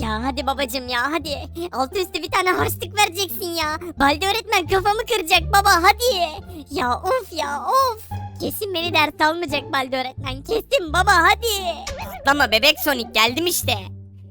Ya hadi babacım ya hadi. Altı üstü bir tane harçlık vereceksin ya. Balde öğretmen kafamı kıracak baba hadi. Ya of ya of. Kesin beni dert almayacak Balde öğretmen. Kesin baba hadi. Ama bebek Sonic geldim işte.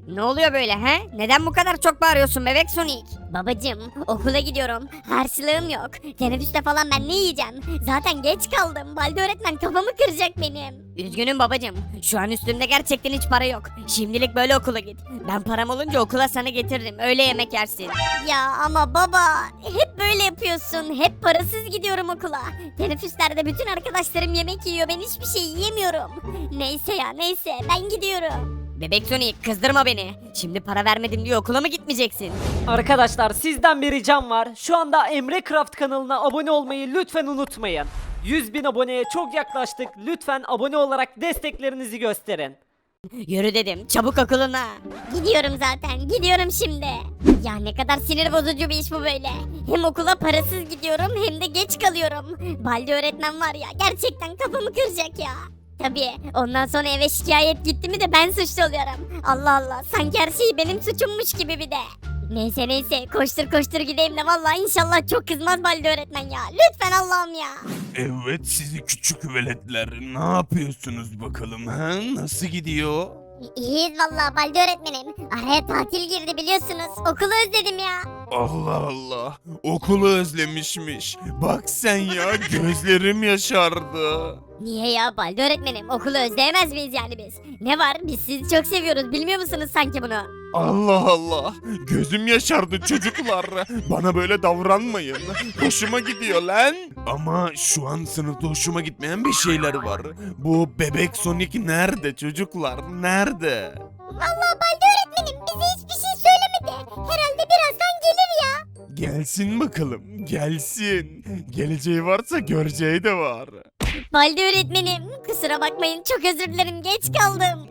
Ne oluyor böyle he? Neden bu kadar çok bağırıyorsun bebek Sonic? Babacım okula gidiyorum. Harçlığım yok. Teneffüste falan ben ne yiyeceğim? Zaten geç kaldım. Balde öğretmen kafamı kıracak benim. Üzgünüm babacım. Şu an üstümde gerçekten hiç para yok. Şimdilik böyle okula git. Ben param olunca okula sana getiririm. Öyle yemek yersin. Ya ama baba hep böyle yapıyorsun. Hep parasız gidiyorum okula. Teneffüslerde bütün arkadaşlarım yemek yiyor. Ben hiçbir şey yiyemiyorum. Neyse ya neyse ben gidiyorum. Bebek Sonic kızdırma beni. Şimdi para vermedim diye okula mı gitmeyeceksin? Arkadaşlar sizden bir ricam var. Şu anda Emre Craft kanalına abone olmayı lütfen unutmayın. 100 bin aboneye çok yaklaştık. Lütfen abone olarak desteklerinizi gösterin. Yürü dedim. Çabuk okuluna. Gidiyorum zaten gidiyorum şimdi. Ya ne kadar sinir bozucu bir iş bu böyle. Hem okula parasız gidiyorum hem de geç kalıyorum. Balde öğretmen var ya gerçekten kafamı kıracak ya. Tabii ondan sonra eve şikayet gitti mi de ben suçlu oluyorum. Allah Allah sanki her şey benim suçummuş gibi bir de. Neyse neyse koştur koştur gideyim de vallahi inşallah çok kızmaz Balde öğretmen ya. Lütfen Allah'ım ya. Evet sizi küçük veletler ne yapıyorsunuz bakalım ha? Nasıl gidiyor? İyiyiz vallahi Balde öğretmenim. Araya tatil girdi biliyorsunuz. Okulu özledim ya. Allah Allah okulu özlemişmiş. Bak sen ya gözlerim yaşardı. Niye ya Balde öğretmenim? Okulu özleyemez miyiz yani biz? Ne var? Biz sizi çok seviyoruz. Bilmiyor musunuz sanki bunu? Allah Allah gözüm yaşardı çocuklar. Bana böyle davranmayın. Hoşuma gidiyor lan. Ama şu an sınıfta hoşuma gitmeyen bir şeyler var. Bu bebek Sonic nerede çocuklar? Nerede? Vallahi Balde öğretmenim bize hiçbir şey söylemedi. Herhalde. Gelsin bakalım gelsin. Geleceği varsa göreceği de var. Balde öğretmenim kusura bakmayın çok özür dilerim geç kaldım.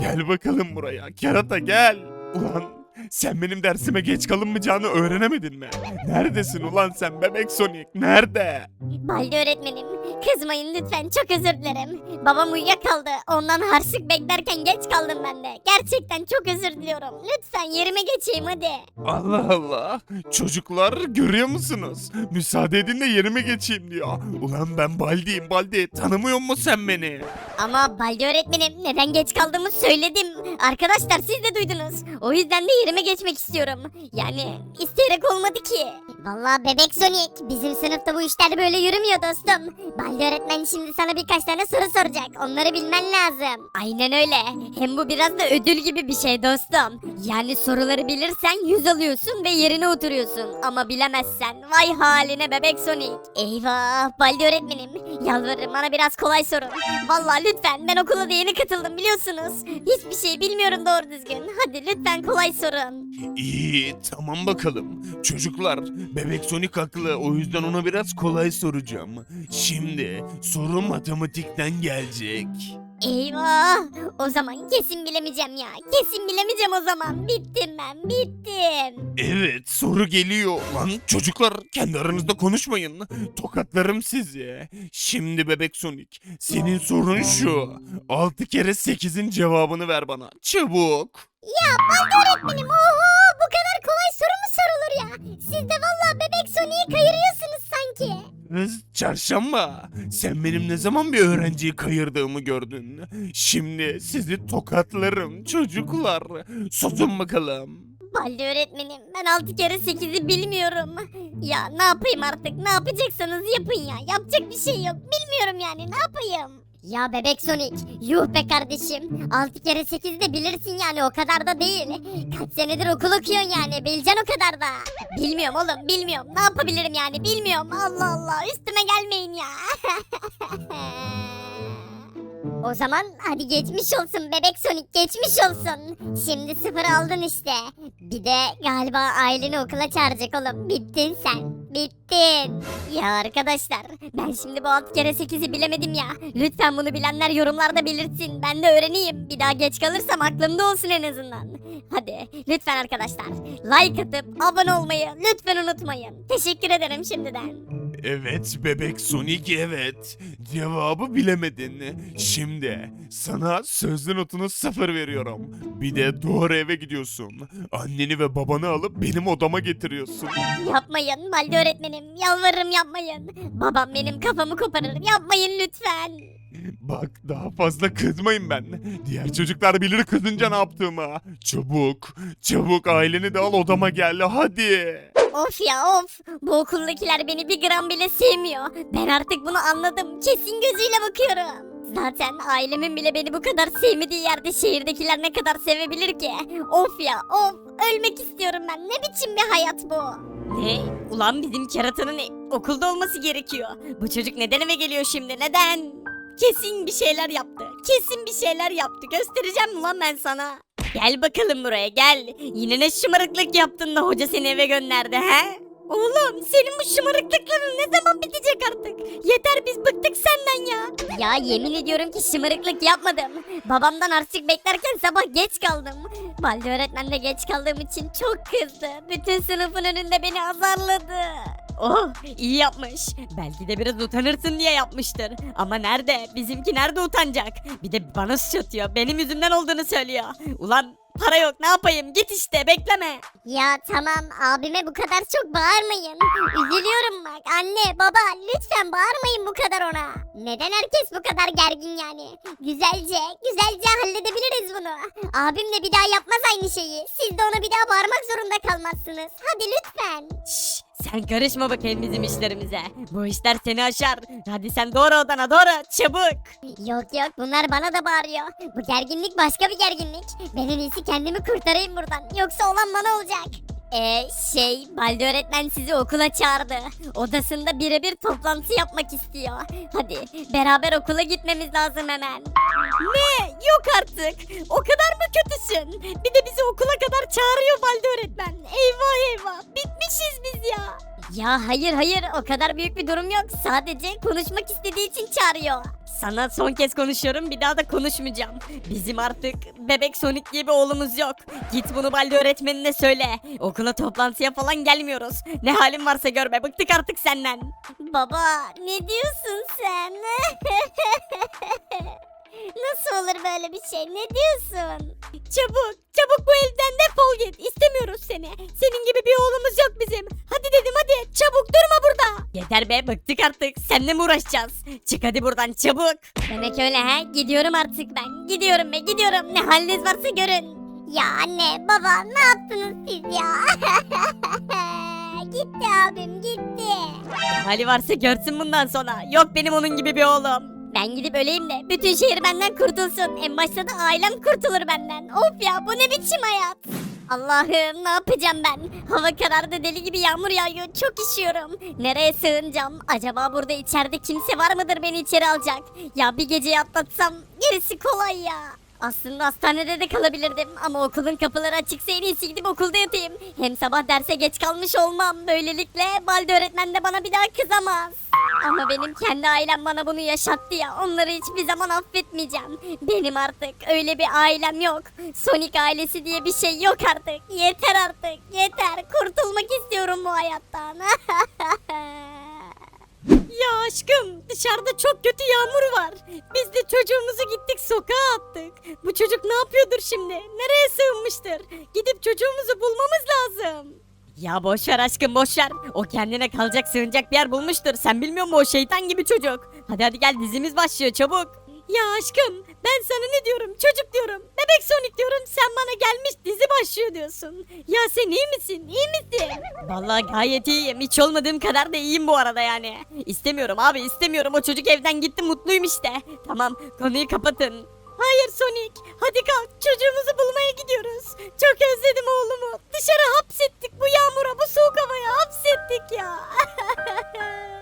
Gel bakalım buraya. Kerata gel. Ulan sen benim dersime geç kalınmayacağını öğrenemedin mi? Neredesin ulan sen bebek Sonic? Nerede? Balde öğretmenim kızmayın lütfen çok özür dilerim. Babam uyuyakaldı ondan harçlık beklerken geç kaldım ben de. Gerçekten çok özür diliyorum. Lütfen yerime geçeyim hadi. Allah Allah. Çocuklar görüyor musunuz? Müsaade edin de yerime geçeyim diyor. Ulan ben Baldi'yim Baldi. Tanımıyor musun sen beni? Ama Balde öğretmenim neden geç kaldığımı söyledim. Arkadaşlar siz de duydunuz. O yüzden de yerime geçmek istiyorum. Yani isteyerek olmadı ki. Vallahi bebek Sonic bizim sınıfta bu işler böyle yürümüyor dostum. Balde öğretmen şimdi sana birkaç tane soru soracak. Onları bilmen lazım. Aynen öyle. Hem bu biraz da ödül gibi bir şey dostum. Yani soruları bilirsen yüz alıyorsun ve yerine oturuyorsun. Ama bilemezsen vay haline bebek Sonic. Eyvah Balde öğretmenim. Yalvarırım bana biraz kolay sorun. Vallahi lütfen ben okula da yeni katıldım biliyorsunuz. Hiçbir şey bilmiyorum doğru düzgün. Hadi lütfen kolay sorun. İyi tamam bakalım. Çocuklar bebek Sonic haklı o yüzden ona biraz kolay soracağım. Şimdi soru matematikten gelecek. Eyvah! O zaman kesin bilemeyeceğim ya. Kesin bilemeyeceğim o zaman. Bittim ben, bittim. Evet soru geliyor. Lan çocuklar kendi aranızda konuşmayın. Tokatlarım sizi. Şimdi bebek Sonic senin sorun şu. 6 kere 8'in cevabını ver bana. Çabuk. Ya Balde öğretmenim oho! Bu kadar kolay soru mu sorulur ya? Siz de valla bebek Sonic'i kayırıyorsunuz sanki. Kız çarşamba. Sen benim ne zaman bir öğrenciyi kayırdığımı gördün. Şimdi sizi tokatlarım çocuklar. Susun bakalım. Balde öğretmenim ben 6 kere 8'i bilmiyorum. Ya ne yapayım artık ne yapacaksanız yapın ya. Yapacak bir şey yok bilmiyorum yani ne yapayım. Ya bebek Sonic yuh be kardeşim 6 kere 8 de bilirsin yani o kadar da değil. Kaç senedir okul okuyorsun yani bileceksin o kadar da. Bilmiyorum oğlum bilmiyorum ne yapabilirim yani bilmiyorum Allah Allah üstüme gelmeyin ya. O zaman hadi geçmiş olsun bebek Sonic geçmiş olsun. Şimdi sıfır aldın işte. Bir de galiba aileni okula çağıracak oğlum. Bittin sen. Bittin. Ya arkadaşlar ben şimdi bu 6 kere 8'i bilemedim ya. Lütfen bunu bilenler yorumlarda belirtsin. Ben de öğreneyim. Bir daha geç kalırsam aklımda olsun en azından. Hadi lütfen arkadaşlar like atıp abone olmayı lütfen unutmayın. Teşekkür ederim şimdiden. Evet bebek Sonic evet. Cevabı bilemedin. Şimdi sana sözlü notunu sıfır veriyorum. Bir de doğru eve gidiyorsun. Anneni ve babanı alıp benim odama getiriyorsun. Yapmayın Balde öğretmenim. Yalvarırım yapmayın. Babam benim kafamı koparır. Yapmayın lütfen. Bak daha fazla kızmayın ben. Diğer çocuklar bilir kızınca ne yaptığımı. Çabuk, çabuk aileni de al odama gel hadi. Of ya of. Bu okuldakiler beni bir gram bile sevmiyor. Ben artık bunu anladım. Kesin gözüyle bakıyorum. Zaten ailemin bile beni bu kadar sevmediği yerde şehirdekiler ne kadar sevebilir ki? Of ya of. Ölmek istiyorum ben. Ne biçim bir hayat bu? Ne? Ulan bizim keratanın okulda olması gerekiyor. Bu çocuk neden eve geliyor şimdi? Neden? Kesin bir şeyler yaptı. Kesin bir şeyler yaptı. Göstereceğim ulan ben sana. Gel bakalım buraya gel. Yine ne şımarıklık yaptın da hoca seni eve gönderdi he? Oğlum senin bu şımarıklıkların ne zaman bitecek artık? Yeter biz bıktık senden ya. Ya yemin ediyorum ki şımarıklık yapmadım. Babamdan harçlık beklerken sabah geç kaldım. Balde öğretmen de geç kaldığım için çok kızdı. Bütün sınıfın önünde beni azarladı. Oh iyi yapmış. Belki de biraz utanırsın diye yapmıştır. Ama nerede? Bizimki nerede utanacak? Bir de bana suç atıyor. Benim yüzümden olduğunu söylüyor. Ulan para yok ne yapayım? Git işte bekleme. Ya tamam abime bu kadar çok bağırmayın. Üzülüyorum bak anne baba lütfen bağırmayın bu kadar ona. Neden herkes bu kadar gergin yani? Güzelce güzelce halledebiliriz bunu. Abim de bir daha yapmaz aynı şeyi. Siz de ona bir daha bağırmak zorunda kalmazsınız. Hadi lütfen. Şşş sen karışma bakayım bizim işlerimize. Bu işler seni aşar. Hadi sen doğru odana doğru çabuk. Yok yok bunlar bana da bağırıyor. Bu gerginlik başka bir gerginlik. Ben en iyisi kendimi kurtarayım buradan. Yoksa olan bana olacak. Ee şey Balde öğretmen sizi okula çağırdı. Odasında birebir toplantı yapmak istiyor. Hadi beraber okula gitmemiz lazım hemen. Ne? Yok artık. O kadar mı kötüsün? Bir de bizi okula kadar çağırıyor Balde öğretmen. Eyvah eyvah. Bitmişiz biz ya. Ya hayır hayır o kadar büyük bir durum yok. Sadece konuşmak istediği için çağırıyor. Sana son kez konuşuyorum bir daha da konuşmayacağım. Bizim artık bebek Sonic diye bir oğlumuz yok. Git bunu Balde öğretmenine söyle. Okula toplantıya falan gelmiyoruz. Ne halin varsa görme bıktık artık senden. Baba ne diyorsun sen? Nasıl olur böyle bir şey? Ne diyorsun? Çabuk çabuk bu evden defol git. İstemiyoruz seni. Senin gibi bir oğlumuz yok bizim. Hadi dedim hadi çabuk durma burada. Yeter be bıktık artık. Seninle mi uğraşacağız? Çık hadi buradan çabuk. Demek öyle he? Gidiyorum artık ben. Gidiyorum be gidiyorum. Ne haliniz varsa görün. Ya anne baba ne yaptınız siz ya? gitti abim gitti. Hali varsa görsün bundan sonra. Yok benim onun gibi bir oğlum. Ben gidip öleyim de bütün şehir benden kurtulsun. En başta da ailem kurtulur benden. Of ya bu ne biçim hayat. Allah'ım ne yapacağım ben? Hava karardı deli gibi yağmur yağıyor. Çok üşüyorum. Nereye sığınacağım? Acaba burada içeride kimse var mıdır beni içeri alacak? Ya bir geceyi atlatsam gerisi kolay ya. Aslında hastanede de kalabilirdim ama okulun kapıları açıksa en iyisi gidip okulda yatayım. Hem sabah derse geç kalmış olmam. Böylelikle Balde öğretmen de bana bir daha kızamaz. Ama benim kendi ailem bana bunu yaşattı ya. Onları hiçbir zaman affetmeyeceğim. Benim artık öyle bir ailem yok. Sonic ailesi diye bir şey yok artık. Yeter artık. Yeter. Kurtulmak istiyorum bu hayattan. Ya aşkım dışarıda çok kötü yağmur var. Biz de çocuğumuzu gittik sokağa attık. Bu çocuk ne yapıyordur şimdi? Nereye sığınmıştır? Gidip çocuğumuzu bulmamız lazım. Ya boş ver aşkım boş ver. O kendine kalacak sığınacak bir yer bulmuştur. Sen bilmiyor musun o şeytan gibi çocuk. Hadi hadi gel dizimiz başlıyor çabuk. Ya aşkım ben sana ne diyorum çocuk diyorum. Bebek Sonic diyorum sen bana gelmiş dizi başlıyor diyorsun. Ya sen iyi misin iyi misin? Vallahi gayet iyiyim. Hiç olmadığım kadar da iyiyim bu arada yani. İstemiyorum abi istemiyorum. O çocuk evden gitti mutluyum işte. Tamam konuyu kapatın. Hayır Sonic. Hadi kalk çocuğumuzu bulmaya gidiyoruz. Çok özledim oğlumu. Dışarı hapsettik bu yağmura bu soğuk havaya hapsettik ya.